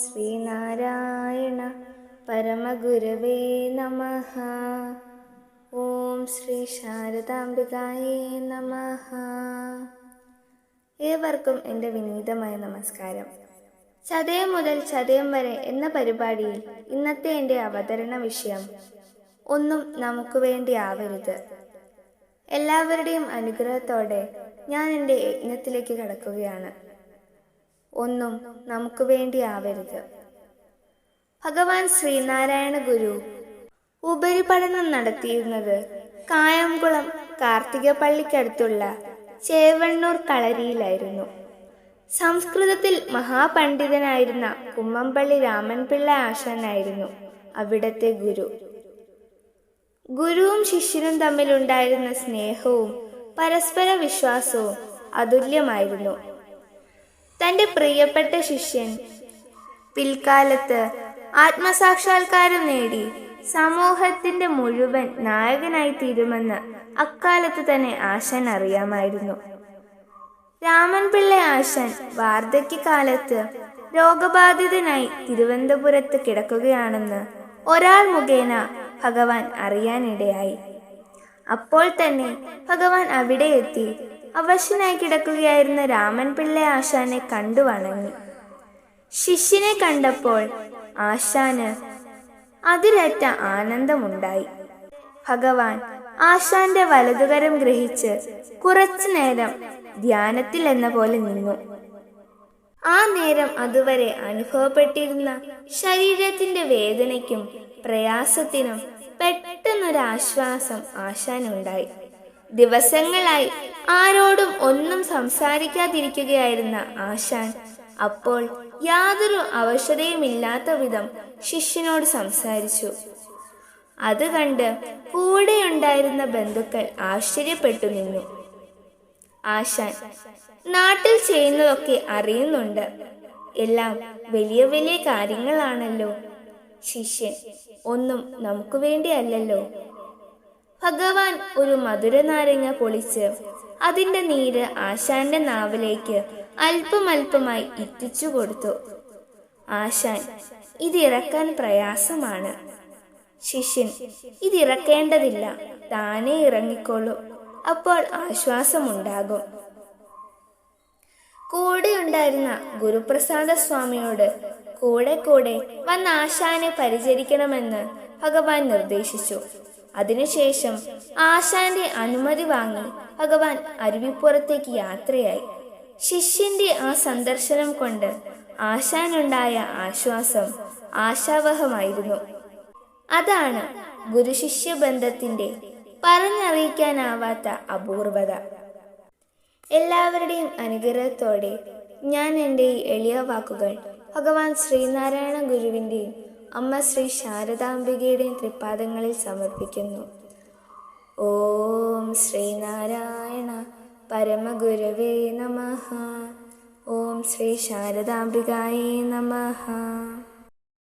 ശ്രീനാരായണ പരമഗുരവേ നമ. ഓം ശ്രീ ശാരദാംബികായേ നമ. ഏവർക്കും എന്റെ വിനീതമായ നമസ്കാരം. ചതയം മുതൽ ചതയം വരെ എന്ന പരിപാടിയിൽ ഇന്നത്തെ എന്റെ അവതരണ വിഷയം ഒന്നും നമുക്ക് വേണ്ടി ആവരുത്. എല്ലാവരുടെയും അനുഗ്രഹത്തോടെ ഞാൻ എന്റെ യജ്ഞത്തിലേക്ക് കടക്കുകയാണ്. ഒന്നും നമുക്ക് വേണ്ടി ആവരുത് ഭഗവാൻ ശ്രീനാരായണ ഗുരു ഉപരിപഠനം നടത്തിയിരുന്നത് കായംകുളം കാർത്തിക പള്ളിക്കടുത്തുള്ള ചേവണ്ണൂർ കളരിയിലായിരുന്നു. സംസ്കൃതത്തിൽ മഹാപണ്ഡിതനായിരുന്ന കുമ്മമ്പള്ളി രാമൻപിള്ള ആശാനായിരുന്നു അവിടത്തെ ഗുരു. ഗുരുവും ശിഷ്യനും തമ്മിലുണ്ടായിരുന്ന സ്നേഹവും പരസ്പര വിശ്വാസവും അതുല്യമായിരുന്നു. തന്റെ പ്രിയപ്പെട്ട ശിഷ്യൻ. പിൽക്കാലത്ത് ആത്മസാക്ഷാത്കാരം നേടി സമൂഹത്തിന്റെ മുഴുവൻ നായകനായി തീരുമെന്ന് അക്കാലത്ത് തന്നെ ആശൻ അറിയാമായിരുന്നു. രാമൻപിള്ള ആശൻ വാർദ്ധക്യകാലത്ത് രോഗബാധിതനായി തിരുവനന്തപുരത്ത് കിടക്കുകയാണെന്ന് ഒരാൾ മുഖേന ഭഗവാൻ അറിയാനിടയായി. അപ്പോൾ തന്നെ ഭഗവാൻ അവിടെ എത്തി അവശനായി കിടക്കുകയായിരുന്ന രാമൻ പിള്ള ആശാനെ കണ്ടു വണങ്ങി. ശിഷ്യനെ കണ്ടപ്പോൾ ആശാന് അതിരറ്റ ആനന്ദമുണ്ടായി. ഭഗവാൻ ആശാന്റെ വലതുകരം ഗ്രഹിച്ച് കുറച്ചു നേരം ധ്യാനത്തിൽ എന്ന പോലെ നിന്നു. ആ നേരം അതുവരെ അനുഭവപ്പെട്ടിരുന്ന ശരീരത്തിന്റെ വേദനയ്ക്കും പ്രയാസത്തിനും പെട്ടെന്നൊരാശ്വാസം ആശാനുണ്ടായി. ദിവസങ്ങളായി ആരോടും ഒന്നും സംസാരിക്കാതിരിക്കുകയായിരുന്ന ആശാൻ അപ്പോൾ യാതൊരു അവശതയുമില്ലാത്ത വിധം ശിഷ്യനോട് സംസാരിച്ചു. അത് കണ്ട് കൂടെയുണ്ടായിരുന്ന ബന്ധുക്കൾ ആശ്ചര്യപ്പെട്ടു നിന്നു. ആശാൻ നാട്ടിൽ ചെയ്യുന്നതൊക്കെ അറിയുന്നുണ്ട്. എല്ലാം വലിയ വലിയ കാര്യങ്ങളാണല്ലോ. ശിഷ്യൻ ഒന്നും നമുക്ക് വേണ്ടിയല്ലല്ലോ. ഭഗവാൻ ഒരു മധുര നാരങ്ങ പൊളിച്ച് അതിന്റെ നീര് ആശാന്റെ നാവിലേക്ക് അല്പമല്പമായി ഇറ്റിച്ചു കൊടുത്തു. ആശാൻ ഇതിറക്കാൻ പ്രയാസമാണ്. ശിഷ്യൻ ഇതിറക്കേണ്ടതില്ല താനേ ഇറങ്ങിക്കോളൂ. അപ്പോൾ ആശ്വാസമുണ്ടാകും. കൂടെയുണ്ടായിരുന്ന ഗുരുപ്രസാദ സ്വാമിയോട് കൂടെ കൂടെ വന്ന ആശാനെ പരിചരിക്കണമെന്ന് ഭഗവാൻ നിർദ്ദേശിച്ചു. അതിനുശേഷം ആശാന്റെ അനുമതി വാങ്ങി ഭഗവാൻ അരുവിപ്പുറത്തേക്ക് യാത്രയായി. ശിഷ്യന്റെ ആ സന്ദർശനം കൊണ്ട് ആശാനുണ്ടായ ആശ്വാസം ആശാവഹമായിരുന്നു. അതാണ് ഗുരുശിഷ്യ ബന്ധത്തിന്റെ പറഞ്ഞറിയിക്കാനാവാത്ത അപൂർവത. എല്ലാവരുടെയും അനുഗ്രഹത്തോടെ ഞാൻ എന്റെ ഈ എളിയ വാക്കുകൾ ഭഗവാൻ ശ്രീനാരായണ ഗുരുവിന്റെയും അമ്മ ശ്രീ ശാരദാംബികയുടെയും തൃപ്പാദങ്ങളിൽ സമർപ്പിക്കുന്നു. ഓം ശ്രീനാരായണ പരമഗുരവേ നമ. ഓം ശ്രീ ശാരദാംബികായേ നമ.